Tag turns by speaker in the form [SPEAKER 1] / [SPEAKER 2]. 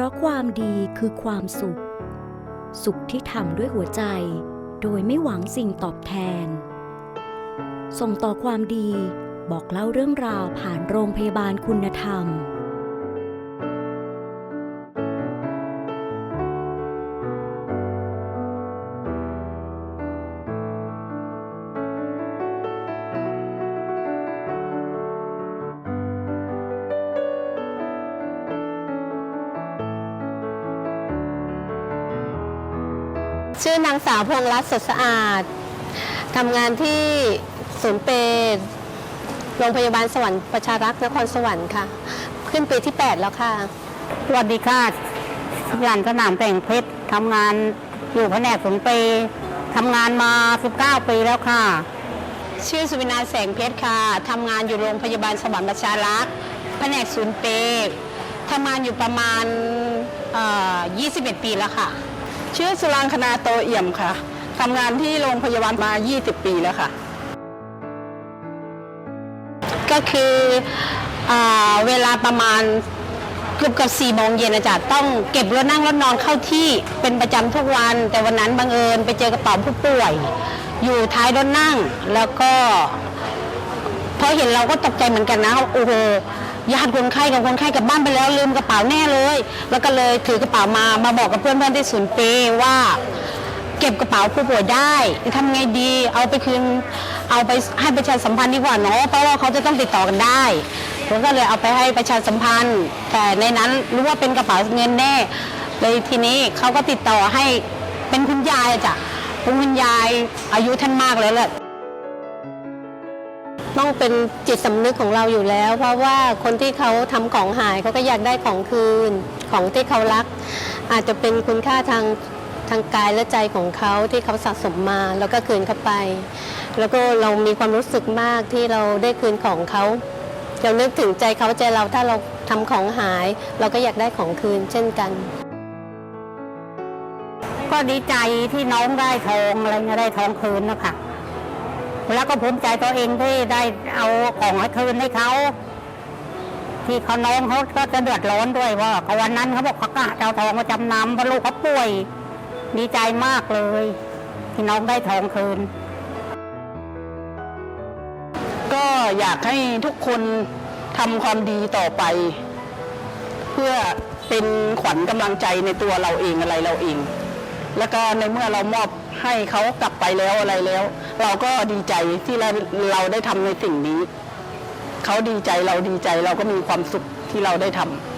[SPEAKER 1] ราะความดีคือความสุข สุขที่ทำด้วยหัวใจ โดยไม่หวังสิ่งตอบแทน ส่งต่อความดีบอกเล่าเรื่องราวผ่านโรงพยาบาลคุณธรรม
[SPEAKER 2] ชื่อนางสาวพงษ์รัตน์สดสะอาดทำงานที่ศูนย์เปรย์โรงพยาบาลสวรรค์ประชารักษ์นครสวรรค์ค่ะ ขึ้นปีที่ 8 แล้วค่ะ
[SPEAKER 3] สวัสดีค่ะหลานสนามแต่งเพชรทำงานอยู่แผนกศูนย์ปีทำงานมา 19 ปีแล้วค่ะ
[SPEAKER 2] ชื่อสุวินาแสงเพชรค่ะทำงานอยู่โรงพยาบาลสวรรค์ประชารักษ์แผนกศูนย์เปรย์ทำงานอยู่ประมาณเอ่อ21 ปีแล้วค่ะ
[SPEAKER 4] ชื่อสุรังคณาโตเอี่ยมค่ะทำงานที่โรงพยาบาลมา 20 ปีแล้วค่ะ
[SPEAKER 2] ก็คืออเวลาประมาณเกือบกับสี่โมงเย็นอาจารย์ต้องเก็บรถนั่งรถนอนเข้าที่เป็นประจำทุกวัน แต่วันนั้นบังเอิญไปเจอกระเป๋าผู้ป่วย อยู่ท้ายรถนั่งแล้วก็พอเห็นเราก็ตกใจเหมือนกันนะโอ้โห ญาติคนไข้กับคนไข้กลับบ้านไปแล้วลืมกระเป๋าแน่เลย แล้วก็เลยถือกระเป๋ามามาบอกกับเพื่อนๆที่ศูนย์เปว่า เก็บกระเป๋าผู้ป่วยได้ทำไงดี เอาไปคืนเอาไปให้ประชาสัมพันธ์ดีกว่าเนาะเพราะว่าเขาจะต้องติดต่อกันได้ผมก็เลยเอาไปให้ประชาสัมพันธ์ แต่ในนั้นรู้ว่าเป็นกระเป๋าเงินแน่เลยทีนี้เขาก็ติดต่อให้เป็นคุณยายจ้ะคุณยายอายุท่านมากแล้วแหละ ต้องเป็นจิตสำนึกของเราอยู่แล้ว เพราะว่าคนที่เขาทำของหายเขาก็อยากได้ของคืนของที่เขารัก อาจจะเป็นคุณค่าทางทางกายและใจของเขาที่เขาสะสมมาแล้วก็คืนเข้าไป แล้วก็เรามีความรู้สึกมากที่เราได้คืนของเขาเรานึกถึงใจเขาใจเราถ้าเราทำของหาย เราก็อยากได้ของคืนเช่นกัน
[SPEAKER 3] ก็ดีใจที่น้องได้ทองอะไรเงี้ยได้ทองคืนนะคะ แล้วก็ภูมิใจตัวเองที่ได้เอาของให้คืนให้เขา ที่เขาน้องเขาก็จะเดือดร้อนด้วยว่าวันนั้นเขาบอกเขากะเอาทองมาจำนำเพราะลูกเขาป่วย ดีใจมากเลย ที่น้องได้ทองคืน
[SPEAKER 4] ก็อยากให้ทุกคนทำความดีต่อไป เพื่อเป็นขวัญกำลังใจในตัวเราเองอะไรเราเอง แล้วก็ในเมื่อเรามอบ ให้เขากลับไปแล้วอะไรแล้ว เราก็ดีใจที่เราเราได้ทำในสิ่งนี้เขาดีใจเราดีใจเราก็มีความสุขที่เราได้ทำ